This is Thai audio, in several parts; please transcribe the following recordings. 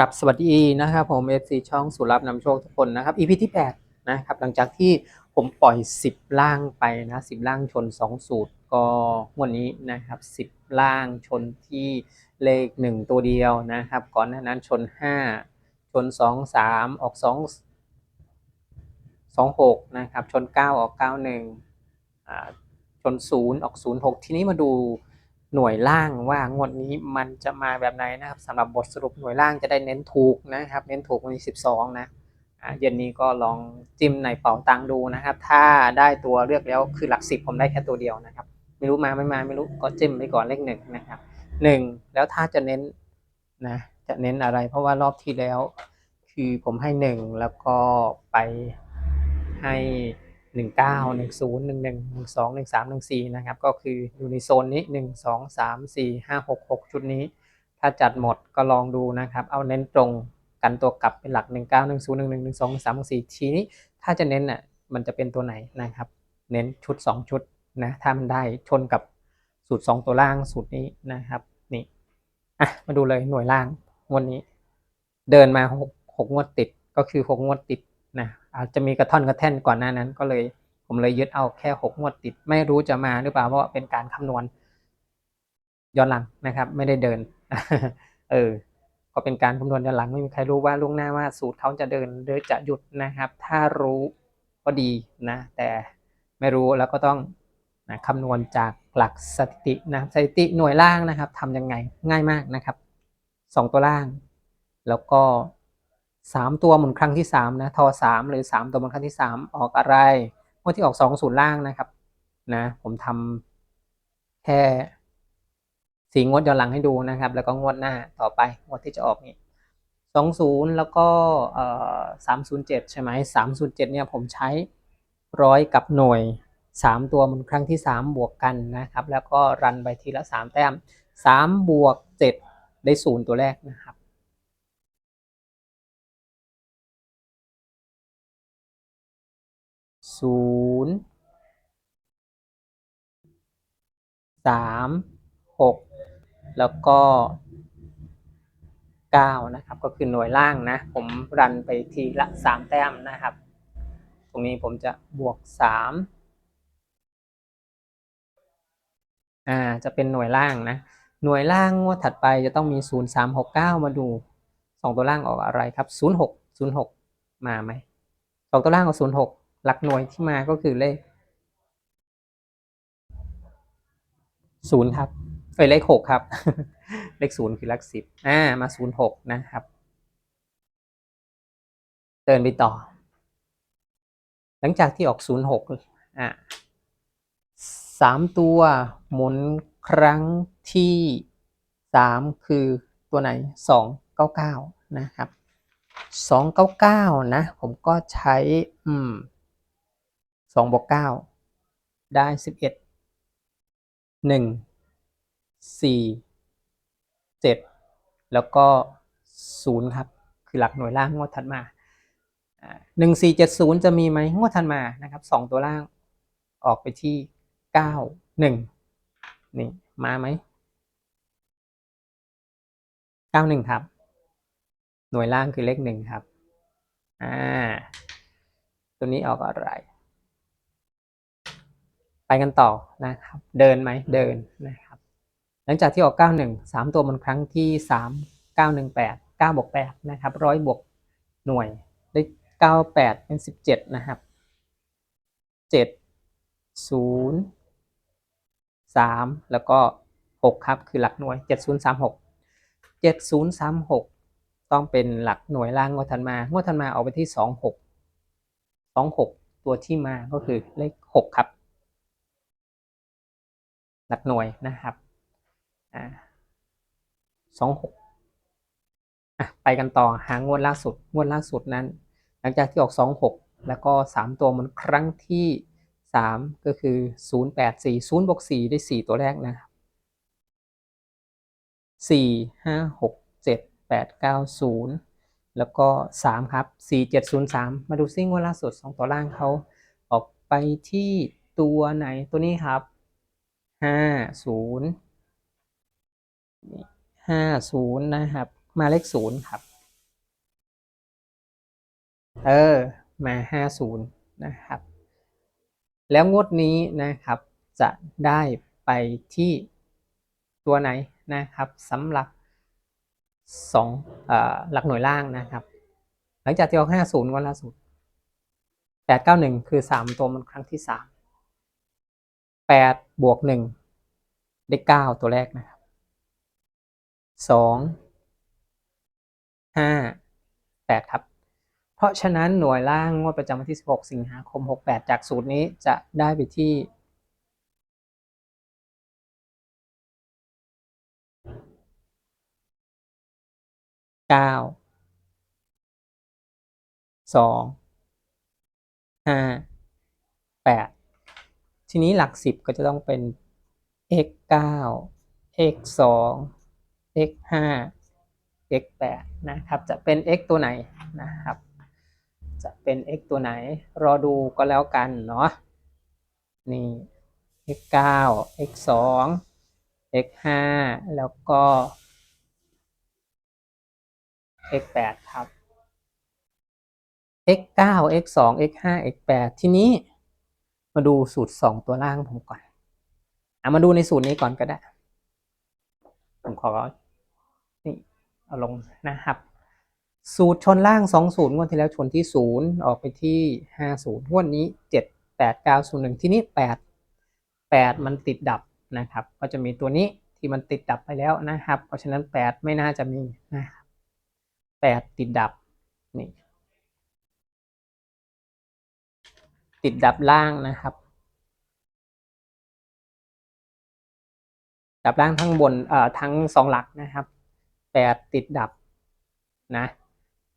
กลับสวัสดีนะครับผม FC ช่องสุรับนำโชคทุกคนนะครับ EP ที่ 8 นะครับ หลังจากที่ผมปล่อย 10 ล่างไปนะ10 ล่างชน 2 สูตร ก็วันนี้นะครับ 10 ล่างชนที่เลข 1 ตัวเดียวนะครับ ก่อนหน้านั้นชน 5 ชน 2 3 ออก 2 2 6 นะครับ ชน 9 ออก 91อ่าชน 0 ออก 0 6 ทีนี้มาดู หน่วยล่างว่างวดนี้มันจะมาแบบไหนนะครับสำหรับบทสรุปหน่วยล่างจะได้เน้นถูกนะครับ เน้นถูกวันที่12 นะอ่าเย็นนี้ก็ลองจิ้มในเป๋าตังค์ดูนะครับ ถ้าได้ตัวเลือกแล้วคือหลักสิบผมได้แค่ตัวเดียวนะครับ ไม่รู้มาไม่มาไม่รู้ก็จิ้มไปก่อนเลขหนึ่งนะครับหนึ่งแล้วถ้าจะเน้นนะจะเน้นอะไรเพราะว่ารอบที่แล้ว คือผมให้หนึ่งแล้วก็ไปให้ หนึ่งเก้าหนึ่งศูนย์หนึ่งหนึ่งหนึ่งสองหนึ่งสามหนึ่งสี่นะครับ ก็คืออยู่ในโซนนี้หนึ่งสองสามสี่ห้าหกหกชุดนี้ ถ้าจัดหมดก็ลองดูนะครับ เอาเน้นตรงกันตัวกลับเป็นหลักหนึ่งเก้าหนึ่งศูนย์หนึ่งหนึ่งหนึ่งสองสามหนึ่งสี่ทีนี้ ถ้าจะเน้นน่ะมันจะเป็นตัวไหนนะครับ เน้นชุดสองชุดนะถ้ามันได้ชนกับสูตรสองตัวล่างสูตรนี้นะครับนี่อะมาดูเลยหน่วยล่างวันนี้ เดินมาหกหกงวดติดก็คือหกงวดติด นะอาจจะมีกระท่อนกระแท่นก่อนหน้านั้นก็เลย ผมเลยยึดเอาแค่หกงวดติด ไม่รู้จะมาหรือเปล่าเพราะเป็นการคำนวณย้อนหลังนะครับ ไม่ได้เดิน เออก็เป็นการคำนวณย้อนหลังไม่มีใครรู้ว่าล่วงหน้าว่าสูตรเขาจะเดินหรือจะหยุดนะครับ ถ้ารู้ก็ดีนะ แต่ไม่รู้แล้วก็ต้องนะคำนวณจากหลักสถิตินะสถิติหน่วยล่างนะครับทำยังไงง่ายมากนะครับสองตัวล่าง แล้วก็ สามตัวหมุนครั้งที่สามนะทอสามหรือสามตัวหมุนครั้งที่สามออกอะไรงวดที่ออกสองศูนย์ล่างนะครับนะผมทำแค่สีงวดย้อนหลังให้ดูนะครับ แล้วก็งวดหน้าต่อไปงวดที่จะออกนี่สองศูนย์แล้วก็เอ่อสามศูนย์เจ็ดใช่ไหมสามศูนย์เจ็ดเนี่ยผมใช้ร้อยกับหน่วยสามตัวมันครั้งที่สามบวกกันนะครับ แล้วก็รันไปทีละสามแต้มสามบวกเจ็ดได้ศูนย์ตัวแรกนะครับ ศูนย์สามหกแล้วก็เก้านะครับ ก็คือหน่วยล่างนะ ผมรันไปทีละสามแต้มนะครับ ตรงนี้ผมจะบวกสามอ่า จะเป็นหน่วยล่างนะ หน่วยล่างงวดถัดไปจะต้องมีศูนย์สามหกเก้ามาดูสองตัวล่างออกอะไรครับศูนย์หกศูนย์หกมาไหมสองตัวล่างออกศูนย์หก หลักหน่วยที่มาก็คือเลขศูนย์ครับเอ้ยเลขหกครับ เลขศูนย์คือหลักสิบอ่ามาศูนย์หกนะครับ เดินไปต่อ หลังจากที่ออกศูนย์หกอ่าสามตัวหมุนครั้งที่สามคือตัวไหนสองเก้าเก้านะครับสองเก้าเก้านะ ผมก็ใช้ อืม องบวกเก้าได้สิบเอ็ดหนึ่งสี่เจ็ดแล้วก็ศูนย์ครับ คือหลักหน่วยล่างงวดถัดมาหนึ่งสี่เจ็ดศูนย์จะมีไหมงวดถัดมานะครับสองตัวล่างออกไปที่เก้าหนึ่งนี่มาไหมเก้าหนึ่งครับ หน่วยล่างคือเลขหนึ่งครับอ่าตัวนี้ออกอะไร ไปกันต่อนะครับ เดินไหมเดินนะครับ หลังจากที่ออกเก้าหนึ่งสามตัวบนครั้งที่สามเก้าหนึ่งแปดเก้าบวกแปดนะครับร้อยบวกหน่วยได้เก้าแปดเป็นสิบเจ็ดนะครับเจ็ดศูนย์สามแล้วก็หกครับ คือหลักหน่วยเจ็ดศูนย์สามหกเจ็ดศูนย์สามหกต้องเป็นหลักหน่วยล่างงวดถัดมางวดถัดมาออกไปที่สองหกสองหกตัวที่มาก็คือเลขหกครับ หลักหน่วยนะครับอสองหกไปกันต่อหางวดล่าสุด งวดล่าสุดนั้น หลังจากที่ออกสองหกแล้วก็สามตัวมันครั้งที่สามก็คือศูนย์แปดสี่ศูนย์บวกสี่ได้สี่ตัวแรกนะครับสี่ห้าหกเจ็ดแปดเก้าศูนย์แล้วก็สามครับสี่เจ็ดศูนย์สามมาดูซิงวดล่าสุดสองตัวล่างเขาออกไปที่ตัวไหนตัวนี้ครับ ห้าศูนย์ห้าศูนย์นะครับ มาเลขศูนย์ครับ เออ มาห้าศูนย์นะครับ แล้วงวดนี้นะครับ จะได้ไปที่ตัวไหนนะครับสำหรับสองอหลักหน่วยล่างนะครับ หลังจากที่ออกห้าศูนย์วันล่าสุดแปดเก้าหนึ่งคือสามตัวมันครั้งที่สาม แปดบวกหนึ่งได้เก้าตัวแรกนะครับสองห้าแปดครับ เพราะฉะนั้นหน่วยล่างงวดประจำวันที่16สิงหาคม68จากสูตรนี้จะได้ไปที่เก้าสองห้าแปด ทีนี้หลักสิบก็จะต้องเป็น x เก้า x สอง x ห้า x แปดนะครับจะเป็น x ตัวไหนนะครับ จะเป็น x ตัวไหน รอดูก็แล้วกันเนาะนี่ x เก้า x สอง x ห้าแล้วก็ x แปดครับ x เก้า x สอง x ห้า x แปดทีนี้ มาดูสูตรสองตัวล่างผมก่อนอะมาดูในสูตรนี้ก่อนก็ได้ ผมขอนี่เอาลงนะครับ สูตรชนล่างสองศูนย์งวดที่แล้วชนที่ศูนย์ออกไปที่ห้าศูนย์งวดนี้เจ็ดแปดเก้าศูนย์หนึ่งที่นี้แปดแปดมันติดดับนะครับ ก็จะมีตัวนี้ที่มันติดดับไปแล้วนะครับ เพราะฉะนั้นแปดไม่น่าจะมีนะครับแปดติดดับนี่ ติดดับล่างนะครับ ดับล่างทั้งบนเอ่อทั้งสองหลักนะครับแปดติดดับนะ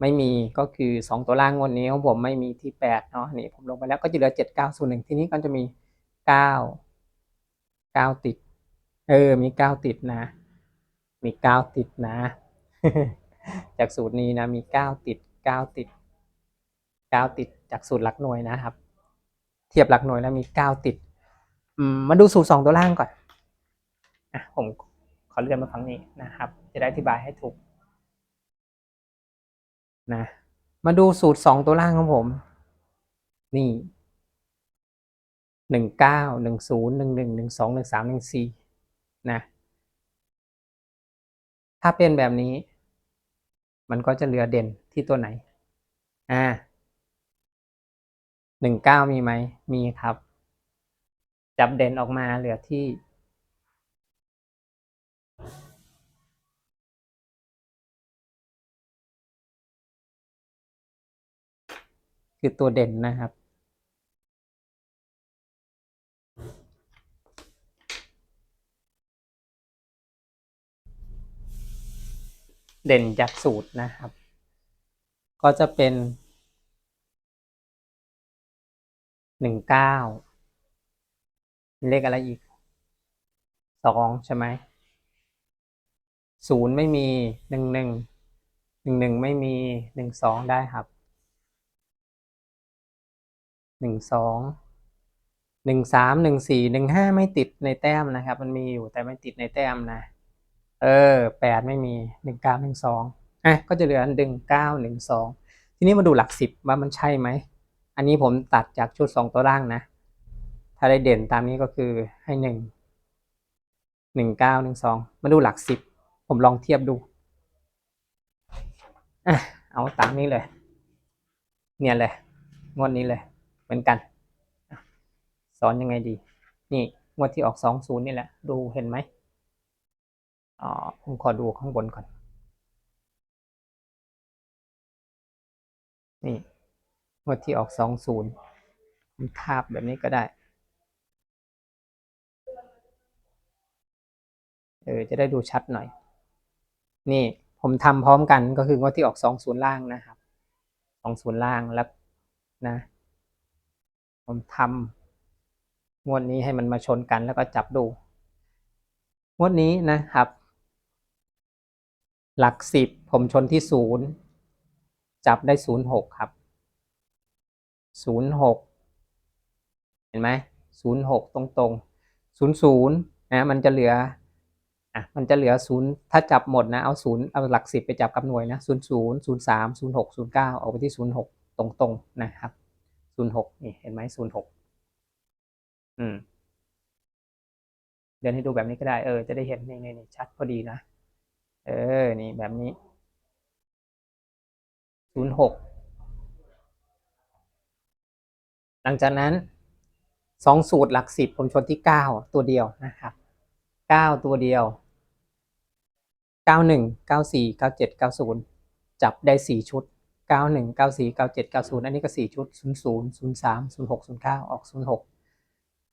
ไม่มีก็คือสองตัวล่างวดนี้ของผมไม่มีที่แปดเนาะนี่ผมลงไปแล้วก็จะเหลือเจ็ดเก้าศูนย์หนึ่งทีนี้ก็จะมีเก้าเก้าติด เออ มีเก้าติดนะ มีเก้าติดนะ จากสูตรนี้นะมีเก้าติดเก้าติดเก้าติดจากสูตรหลักหน่วยนะครับ เทียบหลักหน่วยแล้วมีเก้าติดมาดูสูตรสองตัวล่างก่อนอะผมขอเลื่อนมาฝั่งนี้นะครับ จะได้อธิบายให้ถูกนะมาดูสูตรสองตัวล่างของผม นี่หนึ่งเก้าหนึ่งศูนย์หนึ่งหนึ่งหนึ่งสองหนึ่งสามหนึ่งสี่นะ ถ้าเป็นแบบนี้ มันก็จะเหลือเด่นที่ตัวไหน อ่า หนึ่งเก้ามีไหม มีครับ จับเด่นออกมาเหลือที่ คือตัวเด่นนะครับเด่นจากสูตรนะครับ ก็จะเป็น หนึ่งเก้าเลขอะไรอีกสองใช่ไหมศูนย์ไม่มีหนึ่งหนึ่งหนึ่งหนึ่งไม่มีหนึ่งสองได้ครับหนึ่งสองหนึ่งสามหนึ่งสี่หนึ่งห้าไม่ติดในแต้มนะครับ มันมีอยู่แต่ไม่ติดในแต้มนะ เออแปดไม่มีหนึ่งเก้าหนึ่งสองอะก็จะเหลือหนึ่งเก้าหนึ่งสองทีนี้มาดูหลักสิบว่ามันใช่ไหม อันนี้ผมตัดจากชุดสองตัวล่างนะ ถ้าได้เด่นตามนี้ก็คือให้หนึ่งหนึ่งเก้าหนึ่งสองมาดูหลักสิบผมลองเทียบดูอะเอาตามนี้เลย เนี่ยเลย งวดนี้เลย เหมือนกัน สอนยังไงดี นี่งวดที่ออกสองศูนย์นี่แหละ ดูเห็นไหมอ๋อผมขอดูข้างบนก่อน นี่ งวดที่ออกสองศูนย์ทาบแบบนี้ก็ได้ เออ จะได้ดูชัดหน่อย นี่ผมทำพร้อมกันก็คืองวดที่ออกสองศูนย์ล่างนะครับสองศูนย์ล่างแล้วนะ ผมทำงวดนี้ให้มันมาชนกันแล้วก็จับดู งวดนี้นะครับ หลักสิบผมชนที่ศูนย์จับได้ศูนย์หกครับ ศูนย์หกเห็นไหมศูนย์หกตรงตรงศูนย์ศูนย์นะมันจะเหลืออะมันจะเหลือศูนย์ถ้าจับหมดนะเอาศูนย์เอาหลักสิบไปจับกับหน่วยนะศูนย์ศูนย์ศูนย์สามศูนย์หกศูนย์เก้าเอาไปที่ศูนย์หกตรงตรงนะครับศูนย์หกนี่เห็นไหมศูนย์หกอืมเดินให้ดูแบบนี้ก็ได้เออจะได้เห็นในี่นี่ชัดพอดีนะ เออ นี่แบบนี้ศูนย์หก หลังจากนั้นสองสูตรหลักสิบผมชนที่เก้าตัวเดียวนะครับเก้าตัวเดียวเก้าหนึ่งเก้าสี่เก้าเจ็ดเก้าศูนย์จับได้สี่ชุดเก้าหนึ่งเก้าสี่เก้าเจ็ดเก้าศูนย์อันนี้ก็สี่ชุดศูนย์ศูนย์ศูนย์สามศูนย์หกศูนย์เก้าออกศูนย์หก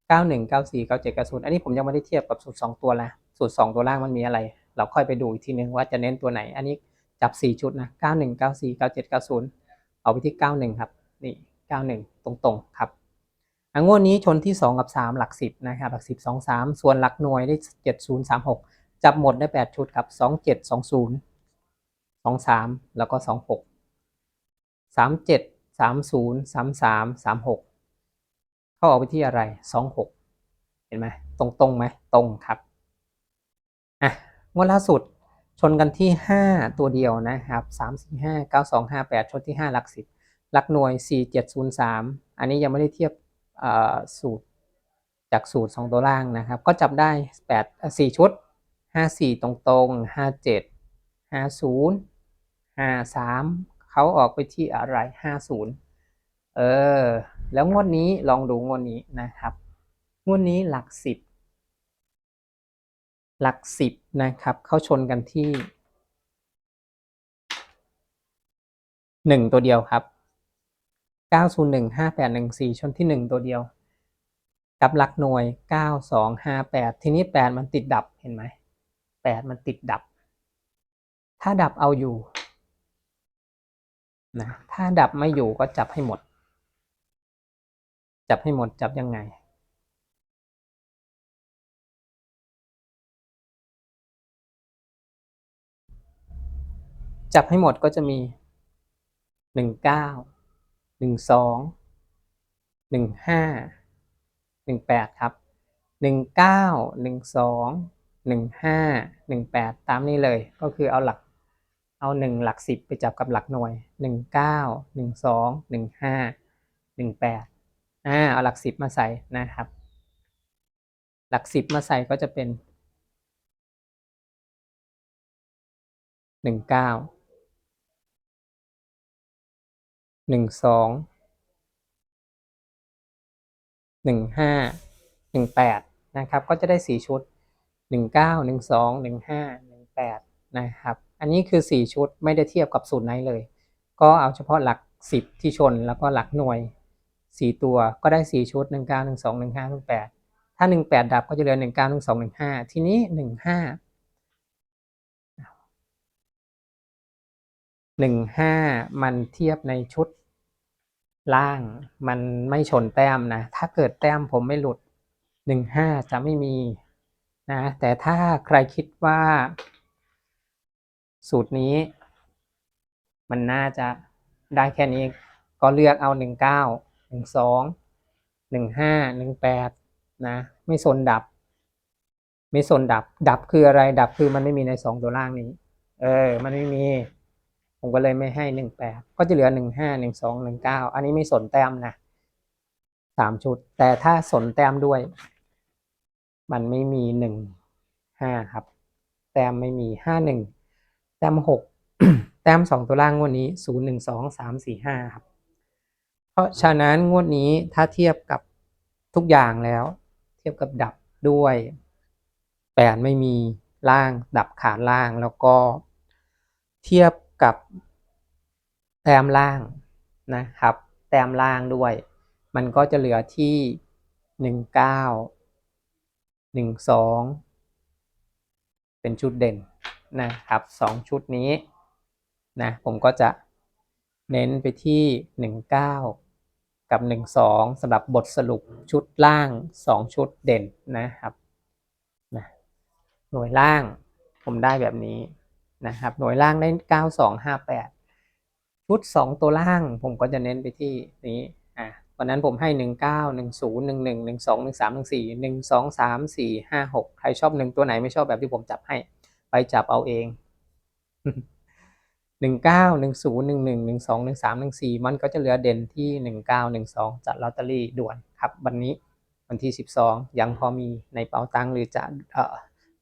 เก้าหนึ่งเก้าสี่เก้าเจ็ดเก้าศูนย์อันนี้ผมยังไม่ได้เทียบกับสูตรสองตัวละสูตรสองตัวล่างมันมีอะไร เราค่อยไปดูอีกทีนึงว่าจะเน้นตัวไหน อันนี้จับสี่ชุดนะเก้าหนึ่งเก้าสี่เก้าเจ็ดเก้าศูนย์เอาไปที่เก้าหนึ่งครับนี่ เก้าหนึ่งตรงๆครับอังวดนี้ชนที่สองกับสามหลักสิบนะครับ หลักสิบสองสามส่วนหลักหน่วยได้เจ็ดศูนย์สามหกจับหมดได้แปดชุดครับสองเจ็ดสองศูนย์สองสามแล้วก็สองหกสามเจ็ดสามศูนย์สามสามสามหกเข้าออกไปที่อะไรสองหกเห็นไหมตรงตรงไหมตรงครับอะงวดล่าสุดชนกันที่ห้าตัวเดียวนะครับสามสี่ห้าเก้าสองห้าแปดชนที่ห้าหลักสิบ หลักหน่วย 4703 อันนี้ยังไม่ได้เทียบสูตรจากสูตร 2 ตัวล่างนะครับ ก็จับได้ 8 4 ชุด 54 ตรงๆ57 50 53 เขาออกไปที่อะไร 50 เออ แล้วงวดนี้ลองดูงวดนี้นะครับ งวดนี้หลัก 10 หลัก 10 นะครับ เข้าชนกันที่ 1 ตัวเดียวครับ 9015814 ชนที่ 1 ตัวเดียว กับหลักหน่วย 9258 ทีนี้ 8 มันติดดับเห็นไหม 8 มันติดดับ ถ้าดับเอาอยู่นะถ้าดับไม่อยู่ก็จับให้หมด จับให้หมดจับยังไง จับให้หมดก็จะมีหนึ่งเก้า หนึ่งสองหนึ่งห้าหนึ่งแปดครับหนึ่งเก้าหนึ่งสองหนึ่งห้าหนึ่งแปดตามนี้เลยก็คือเอาหลักเอาหนึ่งหลักสิบไปจับกับหลักหน่วยหนึ่งเก้าหนึ่งสองหนึ่งห้าหนึ่งแปดอ่าเอาหลักสิบมาใส่นะครับ หลักสิบมาใส่ก็จะเป็นหนึ่งเก้า หนึ่งสองหนึ่งห้าหนึ่งแปดนะครับ ก็จะได้สี่ชุดหนึ่งเก้าหนึ่งสองหนึ่งห้าหนึ่งแปดนะครับ อันนี้คือสี่ชุดไม่ได้เทียบกับสูตรไหนเลย ก็เอาเฉพาะหลักสิบที่ชนแล้วก็หลักหน่วยสี่ตัวก็ได้สี่ชุดหนึ่งเก้าหนึ่งสองหนึ่งห้าหนึ่งแปดถ้าหนึ่งแปดดับก็จะเหลือหนึ่งเก้าหนึ่งสองหนึ่งห้าทีนี้หนึ่งห้าหนึ่งห้ามันเทียบในชุด ล่างมันไม่ชนแต้มนะ ถ้าเกิดแต้มผมไม่หลุดหนึ่งห้าจะไม่มีนะ แต่ถ้าใครคิดว่า สูตรนี้ มันน่าจะได้แค่นี้ก็เลือกเอาหนึ่งเก้าหนึ่งสองหนึ่งห้าหนึ่งแปดนะ ไม่สนดับ ไม่สนดับ ดับคืออะไร ดับคือมันไม่มีในสองตัวล่างนี้ เออ มันไม่มี ผมก็เลยไม่ให้หนึ่งแปดก็จะเหลือหนึ่งห้าหนึ่งสองหนึ่งเก้าอันนี้ไม่สนแต้มนะสามชุด แต่ถ้าสนแต้มด้วย มันไม่มีหนึ่งห้าครับ แต้มไม่มีห้าหนึ่งแต้มหกแต้มสองตัวล่างงวดนี้ศูนย์หนึ่งสองสามสี่ห้าครับ เพราะฉะนั้นงวดนี้ถ้าเทียบกับทุกอย่างแล้ว เทียบกับดับด้วยแปดไม่มีล่างดับขาล่างแล้วก็เทียบ กับแต้มล่างนะครับ แต้มล่างด้วย มันก็จะเหลือที่หนึ่งเก้าหนึ่งสองเป็นชุดเด่นนะครับสองชุดนี้นะผมก็จะเน้นไปที่หนึ่งเก้ากับหนึ่งสองสำหรับบทสรุปชุดล่างสองชุดเด่นนะครับนะหน่วยล่างผมได้แบบนี้ นะครับหน่วยล่างได้เก้าสองห้าแปดชุดสองตัวล่างผมก็จะเน้นไปที่นี้อะวันนั้นผมให้หนึ่งเก้าหนึ่งศูนย์หนึ่งหนึ่งหนึ่งสองหนึ่งสามหนึ่งสี่หนึ่งสองสามสี่ห้าหกใครชอบหนึ่งตัวไหนไม่ชอบแบบที่ผมจับให้ ไปจับเอาเองหนึ่งเก้าหนึ่งศูนย์หนึ่งหนึ่งหนึ่งสองหนึ่งสามหนึ่งสี่มันก็จะเหลือเด่นที่หนึ่งเก้าหนึ่งสองจัดลอตเตอรี่ด่วนครับ วันนี้วันที่สิบสองยังพอมีในเป๋าตังหรือจะเอ่อ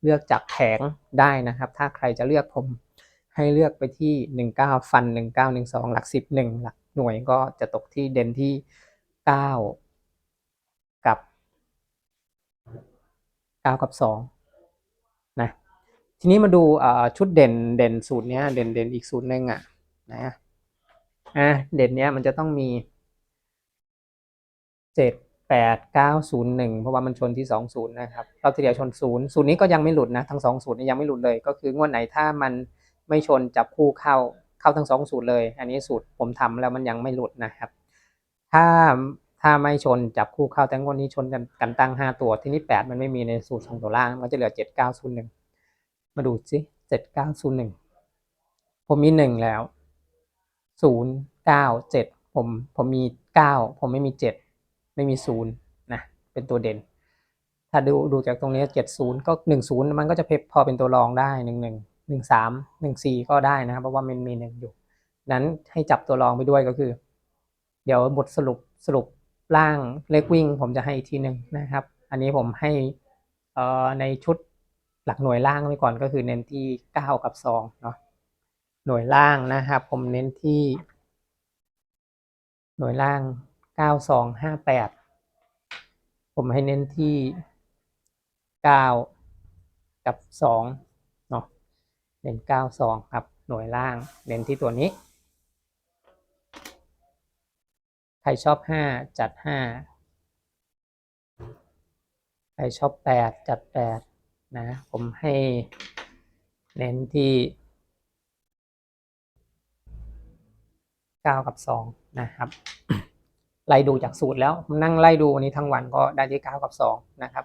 เลือกจากแผงได้นะครับ ถ้าใครจะเลือกผมให้เลือกไปที่หนึ่งเก้าฟันหนึ่งเก้าหนึ่งสองหลักสิบหนึ่งหลักหน่วยก็จะตกที่เด่นที่เก้ากับเก้ากับสองนะ ทีนี้มาดูชุดเด่นเด่นสูตรเนี้ยเด่นเด่นอีกสูตรหนึ่งอะนะอะเด่นเนี้ยมันจะต้องมีเจ็ดแปดเก้าศูนย์หนึ่งเพราะว่ามันชนที่สองศูนย์นะครับเราทีเดียวชนศูนย์สูตรนี้ก็ยังไม่หลุดนะ ทั้งสองสูตรนี้ยังไม่หลุดเลย ก็คืองวดไหนถ้ามันไม่ชนจับคู่เข้าเข้าทั้งสองสูตรเลย อันนี้สูตรผมทำแล้วมันยังไม่หลุดนะครับ ถ้าถ้าไม่ชนจับคู่เข้าแต่งวดนี้ชนกันกันตั้งห้าตัว ที่นี่แปดมันไม่มีในสูตรสองตัวล่าง มันจะเหลือเจ็ดเก้าศูนย์หนึ่งมาดูสิเจ็ดเก้าศูนย์หนึ่งผมมีหนึ่งแล้วศูนย์เก้าเจ็ดผมผมมีเก้าผมไม่มีเจ็ด ไม่มีศูนย์นะเป็นตัวเด่น ถ้าดูดูจากตรงนี้เจ็ดศูนย์ก็หนึ่งศูนย์มันก็จะเพพอเป็นตัวรองได้หนึ่งหนึ่งหนึ่งสามหนึ่งสี่ก็ได้นะครับเพราะว่ามันมีหนึ่งอยู่ นั้นให้จับตัวรองไปด้วยก็คือ เดี๋ยวบทสรุปสรุปร่างเลขวิ่ง ผมจะให้อีกทีหนึ่งนะครับ อันนี้ผมให้อ่อในชุดหลักหน่วยล่างไว้ก่อนก็คือเน้นที่เก้ากับสองเนาะหน่วยล่างนะครับ ผมเน้นที่ หน่วยล่าง ก้าสองห้าแปดผมให้เน้นที่เก้ากับสองเนาะเน้นเก้าสองครับหน่วยล่าง เน้นที่ตัวนี้ ใครชอบห้าจัดห้าใครชอบแปดจัดแปดนะ ผมให้เน้นที่เก้ากับสองนะครับ ไล่ดูจากสูตรแล้วนั่งไล่ดูวันนี้ทั้งวันก็ได้ที่เก้ากับสองนะครับ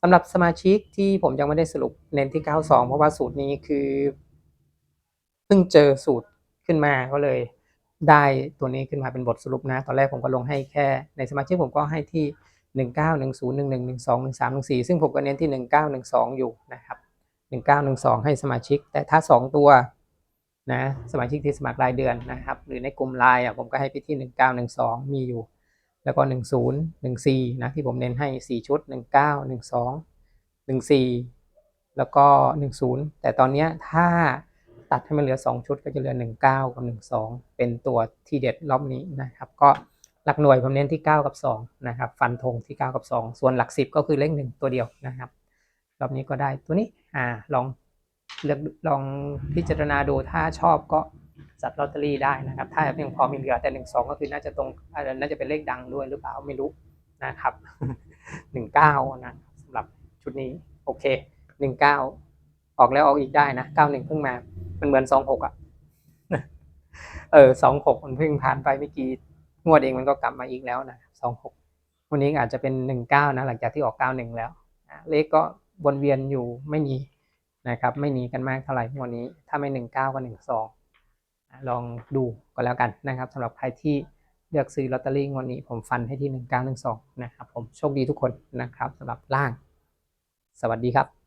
สำหรับสมาชิกที่ผมยังไม่ได้สรุปเน้นที่เก้าสองเพราะว่าสูตรนี้คือเพิ่งเจอสูตรขึ้นมาก็เลยได้ตัวนี้ขึ้นมาเป็นบทสรุปนะ ตอนแรกผมก็ลงให้แค่ ในสมาชิกผมก็ให้ที่ 1 9 1 0 1 1 1 2 1 3 1 4 ซึ่งผมก็เน้นที่ 1 9 1 2 อยู่นะครับ 1 9 1 2 ให้สมาชิก แต่ถ้า 2 ตัวนะสมาชิกที่สมัครรายเดือนนะครับ หรือในกลุ่มไลน์ผมก็ให้ไปที่ 1 9 1 2 มีอยู่ แล้วก็ 1 0 1 4 นะ ที่ผมเน้นให้ 4 ชุด 1 9 1 2 1 4 แล้วก็ 1 0 แต่ตอนนี้ถ้าตัดให้มันเหลือ 2 ชุดก็จะเหลือ 1 9 กับ 1 2 เป็นตัวที่เด็ดรอบนี้นะครับ ก็หลักหน่วยผมเน้นที่ 9 กับ 2 นะครับ ฟันธงที่ 9 กับ 2 ส่วนหลัก 10 ก็คือเลข 1 ตัวเดียวนะครับ รอบนี้ก็ได้ตัวนี้อ่าลองเลือกลองพิจารณาดูถ้าชอบก็ จัดลอตเตอรี่ได้นะครับ ถ้ายังพอมีเหลือแต่1 2ก็คือน่าจะตรงน่าจะเป็นเลขดังด้วยหรือเปล่าไม่รู้นะครับ19นะสำหรับชุดนี้โอเค19ออกแล้วออกอีกได้นะ91เพิ่งมา มันเหมือน26อะเออ26มันเพิ่งผ่านไปเมื่อกี้งวดเองมันก็กลับมาอีกแล้วนะ26วันนี้อาจจะเป็น19นะหลังจากที่ออก91แล้วเลขก็วนเวียนอยู่ไม่หนีนะครับ ไม่หนีกันมากเท่าไหร่วันนี้ ถ้าไม่19ก็12นะ ลองดูก็แล้วกันนะครับสำหรับใครที่เลือกซื้อลอตเตอรี่งวันนี้ผมฟันให้ที่ 1912 นะครับผมโชคดีทุกคนนะครับสำหรับล่าง สวัสดีครับ